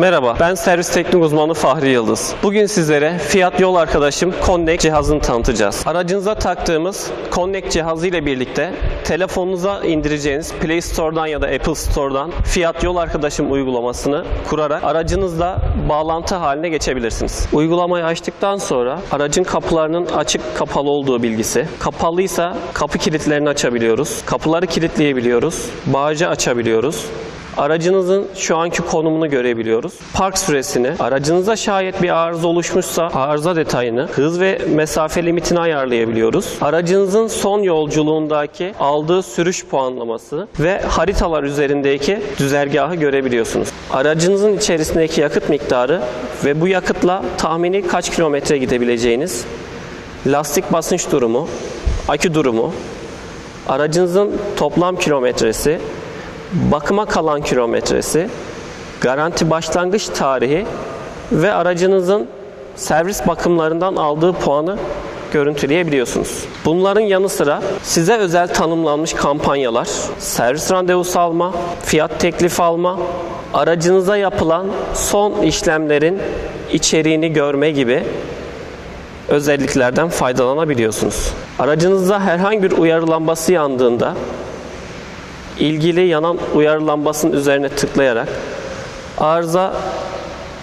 Merhaba, ben servis teknik uzmanı Fahri Yıldız. Bugün sizlere Fiat yol arkadaşım Connect cihazını tanıtacağız. Aracınıza taktığımız Connect cihazı ile birlikte telefonunuza indireceğiniz Play Store'dan ya da Apple Store'dan Fiat yol arkadaşım uygulamasını kurarak aracınızla bağlantı haline geçebilirsiniz. Uygulamayı açtıktan sonra aracın kapılarının açık kapalı olduğu bilgisi, kapalıysa kapı kilitlerini açabiliyoruz, kapıları kilitleyebiliyoruz, bağcı açabiliyoruz, Aracınızın şu anki konumunu görebiliyoruz. Park süresini, aracınıza şayet bir arıza oluşmuşsa arıza detayını, hız ve mesafe limitini ayarlayabiliyoruz. Aracınızın son yolculuğundaki aldığı sürüş puanlaması ve haritalar üzerindeki düzergahı görebiliyorsunuz. Aracınızın içerisindeki yakıt miktarı ve bu yakıtla tahmini kaç kilometre gidebileceğiniz, lastik basınç durumu, akü durumu, aracınızın toplam kilometresi, bakıma kalan kilometresi, garanti başlangıç tarihi ve aracınızın servis bakımlarından aldığı puanı görüntüleyebiliyorsunuz. Bunların yanı sıra size özel tanımlanmış kampanyalar, servis randevusu alma, fiyat teklifi alma, aracınıza yapılan son işlemlerin içeriğini görme gibi özelliklerden faydalanabiliyorsunuz. Aracınızda herhangi bir uyarı lambası yandığında ilgili yanan uyarı lambasının üzerine tıklayarak arıza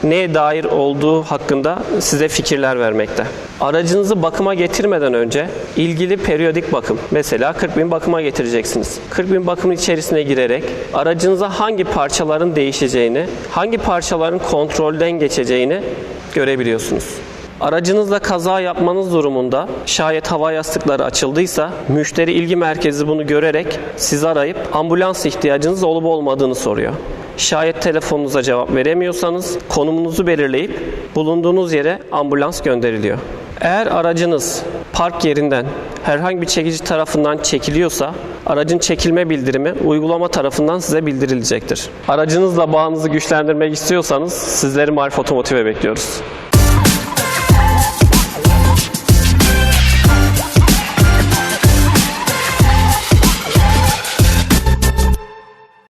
neye dair olduğu hakkında size fikirler vermekte. Aracınızı bakıma getirmeden önce ilgili periyodik bakım, mesela 40 bin bakıma getireceksiniz. 40 bin bakımın içerisine girerek aracınıza hangi parçaların değişeceğini, hangi parçaların kontrolden geçeceğini görebiliyorsunuz. Aracınızla kaza yapmanız durumunda şayet hava yastıkları açıldıysa müşteri ilgi merkezi bunu görerek sizi arayıp ambulans ihtiyacınız olup olmadığını soruyor. Şayet telefonunuza cevap veremiyorsanız konumunuzu belirleyip bulunduğunuz yere ambulans gönderiliyor. Eğer aracınız park yerinden herhangi bir çekici tarafından çekiliyorsa aracın çekilme bildirimi uygulama tarafından size bildirilecektir. Aracınızla bağınızı güçlendirmek istiyorsanız sizleri Marif Otomotiv'e bekliyoruz.